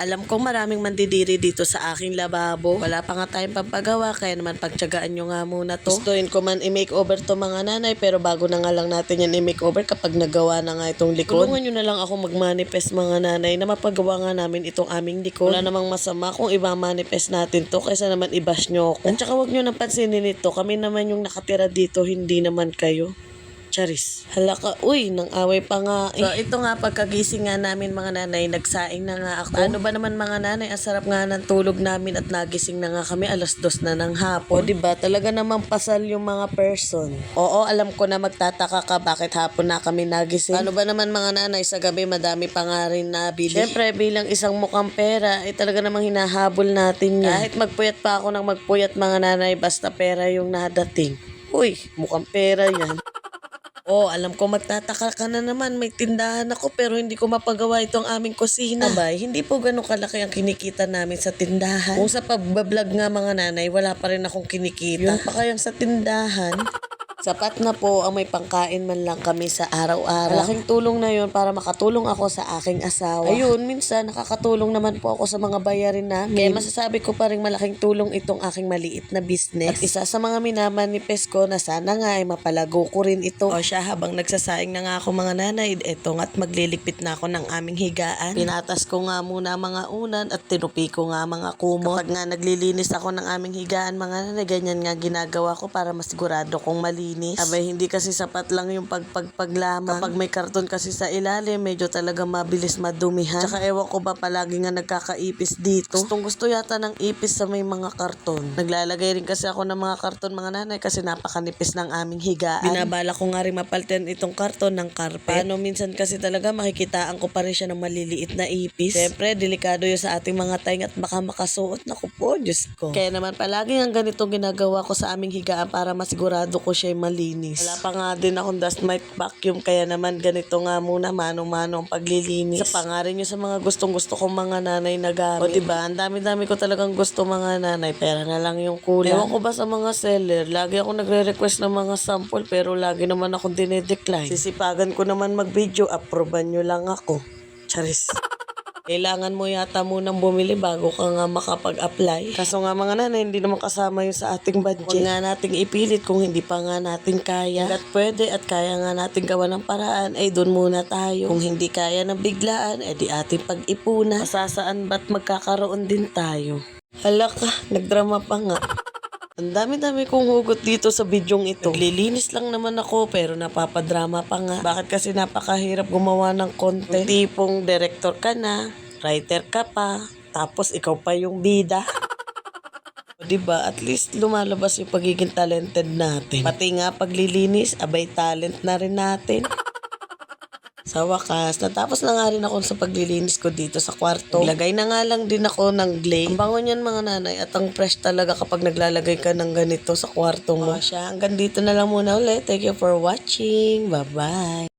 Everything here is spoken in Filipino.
Alam kong maraming mandidiri dito sa aking lababo. Wala pa nga tayong pampagawa, kaya naman pagtyagaan nyo nga muna to. Gustuin ko man i-makeover to mga nanay, pero bago na nga lang natin yan i-makeover kapag nagawa na nga itong likod. Tulungan nyo na lang ako mag-manifest mga nanay na mapagawa nga namin itong aming likod. Wala namang masama kung iba-manifest natin to, kaysa naman i-bash nyo ako. At saka huwag nyo nang pansinin ito, kami naman yung nakatira dito, hindi naman kayo. Charis. Hala ka, uy, nang away pa nga. Eh. So, ito nga, pagkagising nga namin mga nanay, nagsaing na nga ako. Ano ba naman mga nanay, ang sarap nga ng tulog namin at nagising na nga kami alas dos na ng hapon. O, diba, talaga namang pasal yung mga person. Oo, alam ko na magtataka ka bakit hapon na kami nagising. Ano ba naman mga nanay, sa gabi madami pa nga rin nabili. Siyempre, bilang isang mukhang pera, eh talaga namang hinahabol natin yan. Kahit magpuyat pa ako ng magpuyat mga nanay, basta pera yung nadating. Uy, mukhang pera yan. Oh, alam ko magtataka ka na naman. May tindahan ako pero hindi ko mapagawa itong aming kusina. Abay, hindi po ganun kalaki ang kinikita namin sa tindahan. Kung sa pagbablog nga mga nanay, wala pa rin akong kinikita. Yung pa kayang sa tindahan. Sapat na po ang may pangkain man lang kami sa araw-araw. Malaking tulong na yun para makatulong ako sa aking asawa. Ayun, minsan nakakatulong naman po ako sa mga bayarin namin. Kaya masasabi ko pa rin malaking tulong itong aking maliit na business. At isa sa mga minamanifest ko na sana nga ay mapalago ko rin ito. O siya, habang nagsasaing na nga ako mga nanay, eto nga at magliligpit na ako ng aming higaan. Pinatas ko nga muna mga unan at tinupi ko nga mga kumot. Kapag nga naglilinis ako ng aming higaan mga nanay, ganyan nga ginagawa ko para masigurado kong malinis. Abay, hindi kasi sapat lang yung pagpagpaglamang. Kapag may karton kasi sa ilalim, medyo talaga mabilis madumihan. Tsaka ewan ko ba palagi nga nagkakaipis dito. Gustong gusto yata ng ipis sa may mga karton. Naglalagay rin kasi ako ng mga karton mga nanay kasi napakanipis ng aming higaan. Binabala ko nga rin mapalitan itong karton ng carpet. Ano, minsan kasi talaga makikitaan ko pa rin siya ng maliliit na ipis. Siyempre, delikado yun sa ating mga taing at baka makasuot. Naku po, Diyos ko. Kaya naman palagi ang ganitong ginagawa ko sa aming higaan para masigurado ko siya malinis. Wala pa nga din akong dust mite vacuum kaya naman ganito nga muna mano-mano ang paglilinis. Sa pangarin nyo sa mga gustong gusto kong mga nanay na gamit. O diba, ang dami-dami ko talagang gusto mga nanay. Pera na lang yung kulang. Ewan ko ba sa mga seller, lagi ako nagre-request ng mga sample pero lagi naman akong dinedecline. Sisipagan ko naman mag-video, approvean nyo lang ako. Charis. Kailangan mo yata munang bumili bago ka nga makapag-apply. Kaso nga mga nanay, hindi naman kasama yun sa ating budget. Huwag nga nating ipilit kung hindi pa nga natin kaya. At pwede at kaya nga natin gawa ng paraan, ay doon muna tayo. Kung hindi kaya ng biglaan, eh di ating pag-ipuna. Masasaan ba't magkakaroon din tayo? Hala ka, nagdrama pa nga. Ang dami-dami kong hugot dito sa bidyong ito. Naglilinis lang naman ako pero napapadrama pa nga. Bakit kasi napakahirap gumawa ng content? Tipong director ka na, writer ka pa, tapos ikaw pa yung bida. O, Diba? At least lumalabas yung pagiging talented natin. Pati nga paglilinis, abay talent na rin natin. Sa wakas, natapos na nga rin ako sa paglilinis ko dito sa kwarto. Naglagay na nga lang din ako ng glade. Ang bango niyan mga nanay at ang fresh talaga kapag naglalagay ka ng ganito sa kwarto mo. O siya, hanggang dito na lang muna ulit. Thank you for watching. Bye-bye.